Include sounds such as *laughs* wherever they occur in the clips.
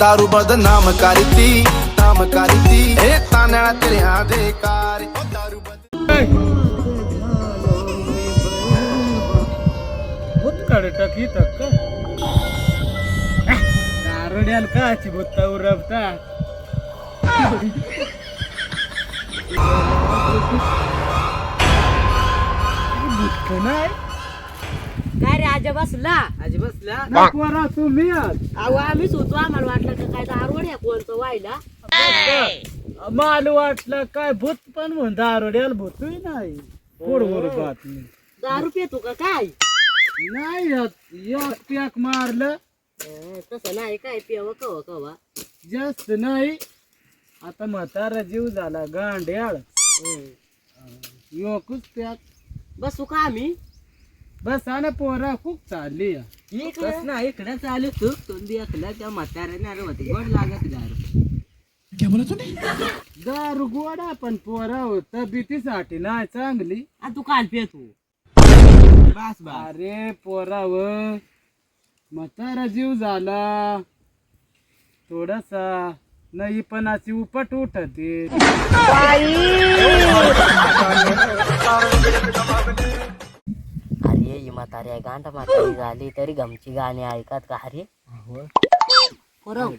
दारू बदनाम करती नाम करती हे तानड़ा तेरे आधे ओ दारू बद भूतकाळ टाकी तक्क दारुड्याल काची भूता उरबता *laughs* भूतक नाही? आजा बसला. आजी बसला. नागपुरा तुम्ही. अहो आम्हीच होतो आम्हाला वाटलं का काय दारवड आहे कोणचं व्हायला. मला वाटलं काय भूत पण म्हण दारुड्याला भूतही नाही. पोडवर बातमी दारू पितो का काय? नाही यात. एक पॅक मारलं. अं, तसं नाही काय पियावं कवा कवा. जास्त नाही. आता म्हातारा जीव झाला गांड्याळ. योकच पॅक बसू का आम्ही? बस आणि पोरा खूप चालली या. इकडं नाही इकडं चालू तू तोंडी असला त्या म्हाताऱ्याने अरे होते गोड लागत दारू दारू गोडा पण पोरा तब्येतीसाठी नाही चांगली. आणि तू काल पितो बस बस. अरे पोराव म्हातारा जीव झाला. थोडासा नाही पणाची उपट उठते. म्हातारी गांठ म्हातारी झाली तरी गमची गाणी ऐकत का अरे पोरव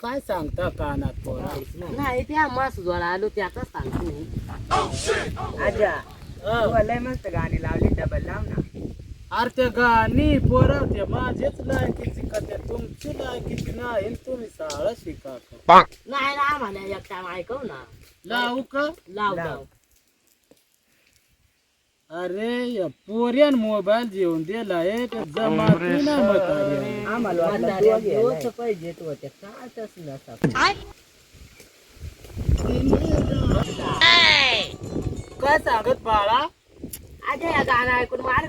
काय सांगता कानात पोरा? नाही त्या मास जोडा आलो त्याचाच सांगतो मी. लय मस्त गाणी लावली डबल लाव ना. अरे त्या गाणी पोरा त्या माझेच लायकीची का त्या तुमची लायकीची नाही तुम्ही शाळा शिका. नाही ना आम्हाला एक टाइम ऐकव ना. लावू. का लाव. लाव. अरे या पोऱ्यान मोबाईल जेवून दिलाय त्या जमाती ना म्हाताऱ्या. दिवस पाहिजे तू त्या कायच नसतात काय सांगत बाळा? अजय या गाणं ऐकून मार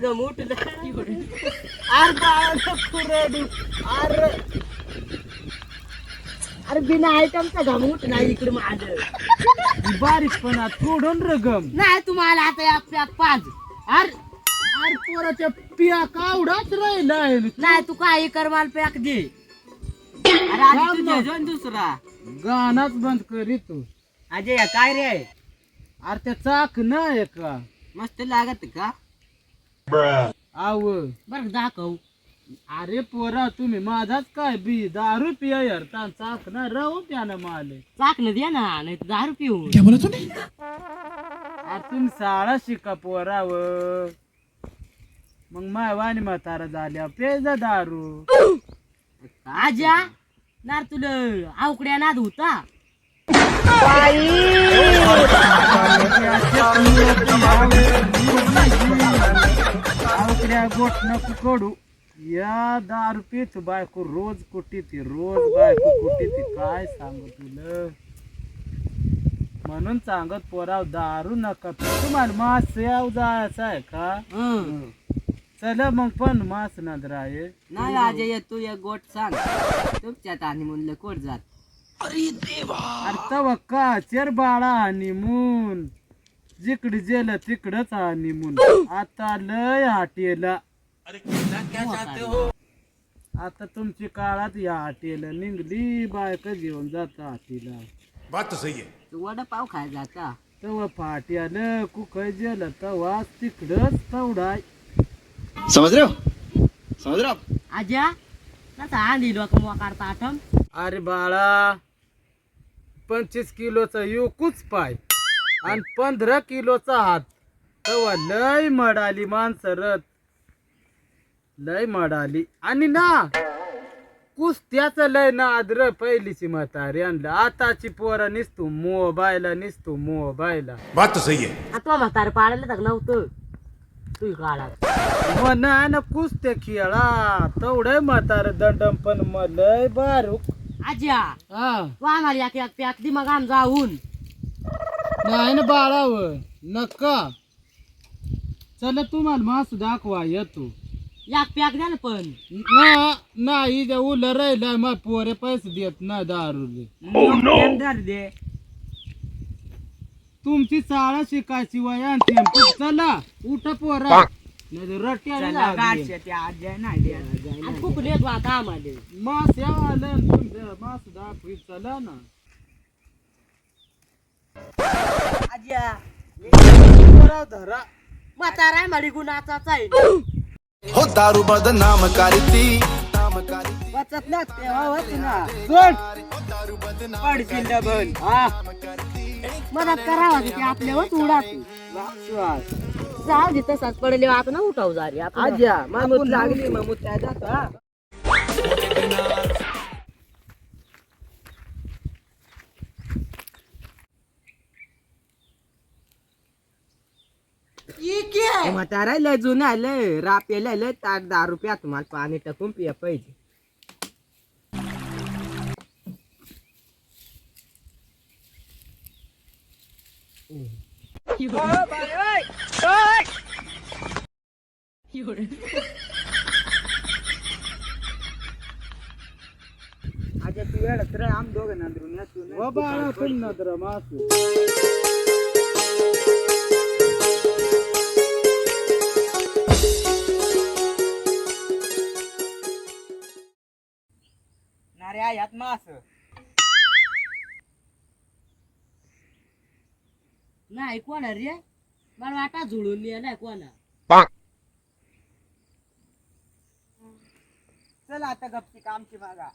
अरे बाळा. अरे. अरे बिना आयटमचा घम उठ नाही इकडे माझं. बारीकपणा सोडून रगम. नाही तुम्हाला आता एक पॅक पाच अरे अरे पोराच्या पिया कावडाच राहिलाय. नाही तू काही कर मला पॅक दे. अरे आधी ना. दुसरा. गाणाच बंद करी तू अजय काय रे? अरे त्या चाक नाही का? मस्त लागत का? आव. बर दाखव. अरे पोरा तुम्ही माझाच काय बी दारू पिया यार ता चाक ना राहू त्यानं माले. चाकणं दे ना नाही तर दारू पिऊन अरे तुम्ही शाळा शिका पोराव. मग माय वाणी म्हातारा झाल्या पेजा दारू. आजा नार तुला आवकड्या नाद होता. आवकड्या गोट नको कडू या दारू पित बायको रोज कुटी ती रोज बायको कुटी ती काय सांगू तुला? म्हणून सांगत पोराव दारू नका. तुम्हाला मास याव जायचं आहे का? चला मग पण मास नंतर आहे नाही अजय तू एक गोट सांग. तुमच्यात आणि म्हणलं कोट जात? अरे तव का? चेर बाळा हनीमून जिकडे गेलं तिकडच हनीमून आता लय हाटेला. आता तुमची काळात या हाटेला निघली बायक घेऊन जात हाटीला. बात तो सही है तू वडापाव खाय जाता. तव फाट्यालं कुखय गेलं तवा तिकडच तवडाय समझ रहे हो समझ रहे हो आप? आजा कसा आणली लोक मोकारता आठम अरे बाळा पंचवीस किलोचा युकूच पाय आणि पंधरा किलोचा हात. तेव्हा लय मडाली माणसरत लय मडाली आणि ना कुस्त्याच लय ना आदर पहिलीची म्हातारी आणलं. आताची पोरं निसतो मोबाईला निसतो मोबाईला. बात तो सही है आता म्हातार पाळायला तर नव्हतं. तू म्हणा ना कुस्त्या खेळा. तेवढं म्हातार दंडम पण म लय बारूक. आज्या हा. तू आम्हाला एक एक पॅक दि मग आम जाऊन. नाही ना बाळाव. नका. चला तुम्हाला मास दाखवा येतो. एक पॅक द्या ना पण. ना- नाही ते उल राहिलं मग पोरे पैसे देत ना दारूले. दे. तुमची शाळा शिकायची वयांची चला उठ पोरा. नाही रट्या आणि कुकले तू आता आम्हाला. मास या आलं तुमच्या मास दाखवी. चला ना. आज्या. धरा धरा. म्हातारा मडी गुणाचाच आहे. हो दारू बदनाम करती नाम करती. वाचत ना तेव्हा वाच ना. सोड. पडशील डबल हा. मदत करावा तिथे आपल्यावर उडात. जाऊ दे तसाच पडले आता ना उठाव जा रे आज्या मामूत लागली मामूत काय जातो हा. म्हातारा लय जुनं आलं रापेला आलं ताट दहा रुपया तुम्हाला पाणी टाकून पिया पाहिजे. आज्या तू वेळ तर आम दोघं नंदरून या तू व बाळा पण नदर मास नाऱ्या यात मास. नाही कोणा रे? मला वाटा झुळून नाही कोणा चल आता गपची कामची मागा.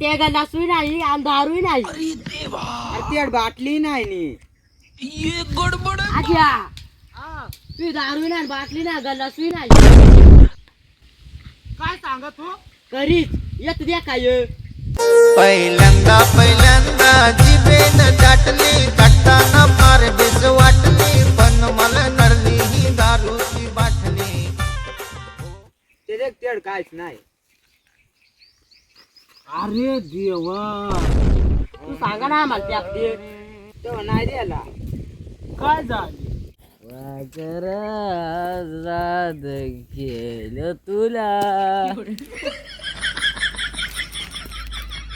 अरे ते गल्लासुई नाही आणि दारूही नाही. अरे ते बाटली नाही नी. आज्या. तू दारू नाही बाटली नाही गल्लासुई नाही. काय सांगत तू करीच येत द्या काय? पहिल्यांदा पहिल्यांदा जिभेन दाटली दाटताना फार बेस वाटली पण मला नरली ही दारूची बाटली. तेड काहीच नाही. अरे देवा. तू सांगा ना आम्हाला तेव्हा नाही द्यायला काय झाले? वाजराद केलं तुला.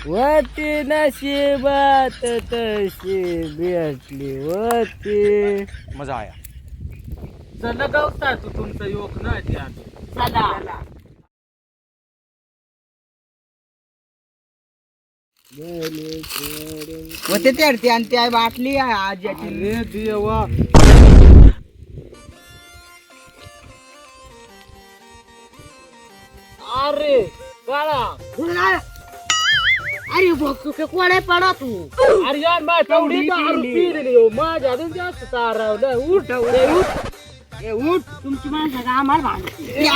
वती नशिबात तशी भेटली वती चला गवताय तू तुमचं योग नाही त्यात चला. होते आणि त्या बाटली आज्याची अरे देवा अरे बाळा. अरे बघ तू के कोणे पडा तू. अरे यार माझ्या तेवढी तेवढी दारू पिली. पिलेली हो. माझ्या अजून जास्त उठ ए, उठ. ए, उठ. तुमची माणसं का आम्हाला भांडते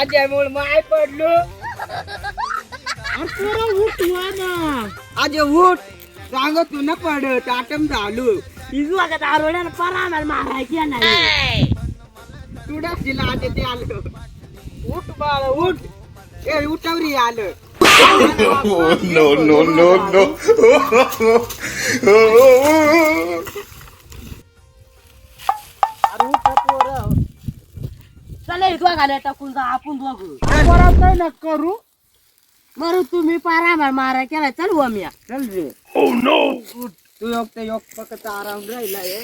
आज्यामुळे माय पडलो. उठवा ना आज उठ सांग तू न पडत आटम झालो. इजू आता दारोड्याला परा आम्हाला मारायची नाही. तू डसला आज ते आलो. उठ बाळ उठ ए उठावरी आलं. नो नो नो नो अरे उठ पोरं. चला इथं घाल्या टाकून जा आपण दोघं. परत काय ना करू. मरू तुम्ही पारा आम्हाला मारा केला चल व मी चल रे. उठ. तू योग ते योग फक्त आराम राहिला आहे.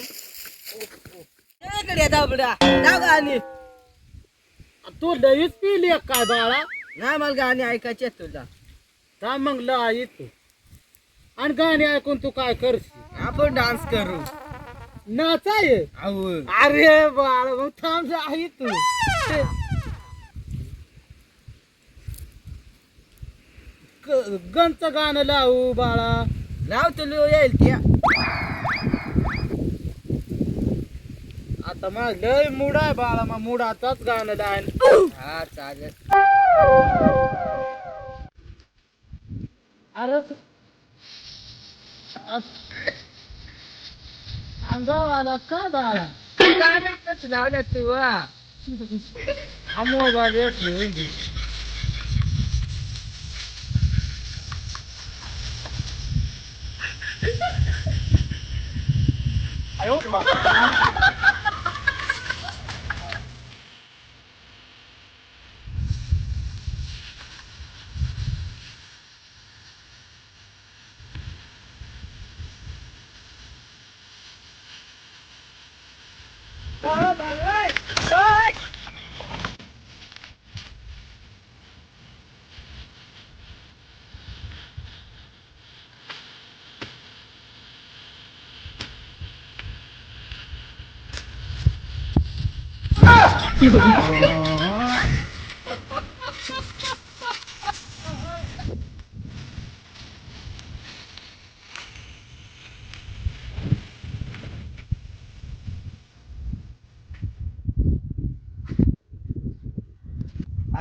दाबडा जाऊ गाणी तू लईच पिली काय बाळा? नाही मला गाणी ऐकायचे तुला का मग लाई तू. आणि गाणी ऐकून तू काय करशील? आपण डान्स करू. नाचाय? अहो अरे बाळ मग थांब आहे तू. गंच गाणं लावू बाळा. लाव तुला येईल त्या. आता मग लय मूड आहे बाळा मग मुडाचाच गाणं लाईन. हा चालेल. अरे का बाळा? लावलं तू हा. मोबाईल घेऊन 哎呦我的妈！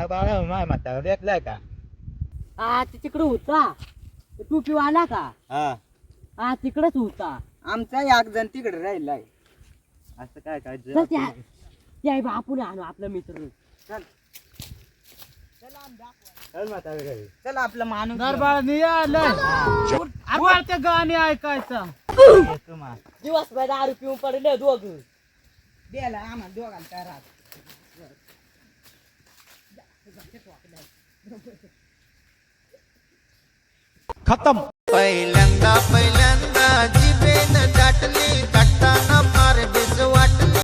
बाळा माय म्हातारा भेटलाय का? हा ते तिकडे होता. ते टोपीवाला का? हा. हा तिकडेच होता. आमचा एक जण तिकडे राहिलाय. असं काय काय चल त्या या बापूला आणू आपला मित्र. चल. आपलं माणूस ऐकायचं. दारू पिऊन पडले दोघ. द्यायला आम्हाला दोघांना काय राहत? खतम. पहिल्यांदा पहिल्यांदा जिबेन दाटली दाटताना